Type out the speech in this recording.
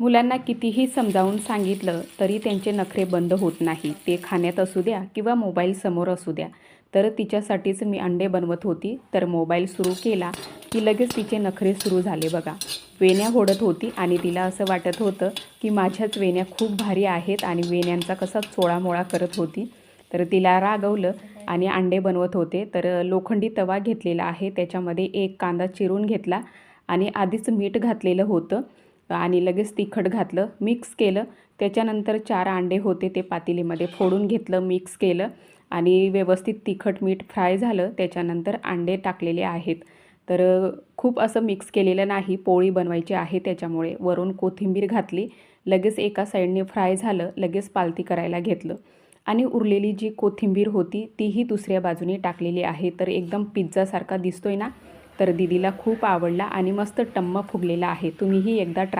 मुलांना कितीही समजावून सांगितलं तरी त्यांचे नखरे बंद होत नाही. ते खाण्यात असू द्या किंवा मोबाईल समोर असू द्या. तर तिच्यासाठीच मी अंडे बनवत होती. तर मोबाईल सुरू केला की लगेच तिचे नखरे सुरू झाले बघा. वेण्या होडत होती आणि तिला असं वाटत होतं की माझ्याच वेण्या खूप भारी आहेत आणि वेण्यांचा कसा चोळामोळा करत होती. तर तिला रागवलं आणि अंडे बनवत होते. तर लोखंडी तवा घेतलेला आहे. त्याच्यामध्ये एक कांदा चिरून घेतला आणि आधीच मीठ घातलेलं होतं. आणि लगेच तिखट घातलं मिक्स केलं. त्याच्यानंतर चार अंडे होते ते पातेलीमध्ये फोडून घेतलं मिक्स केलं. आणि व्यवस्थित तिखट मीठ फ्राय झालं. त्याच्यानंतर अंडे टाकलेले आहेत. तर खूप असं मिक्स केलेलं नाही. पोळी बनवायची आहे त्याच्यामुळे. वरून कोथिंबीर घातली. लगेच एका साईडने फ्राय झालं. लगेच पालती करायला घेतलं. आणि उरलेली जी कोथिंबीर होती तीही दुसऱ्या बाजूने टाकलेली आहे. तर एकदम पिझ्झासारखा दिसतोय ना? तर दीदीला खूप आवडला आणि मस्त टम्म फुगलेला आहे. तुम्हीही एकदा ट्राय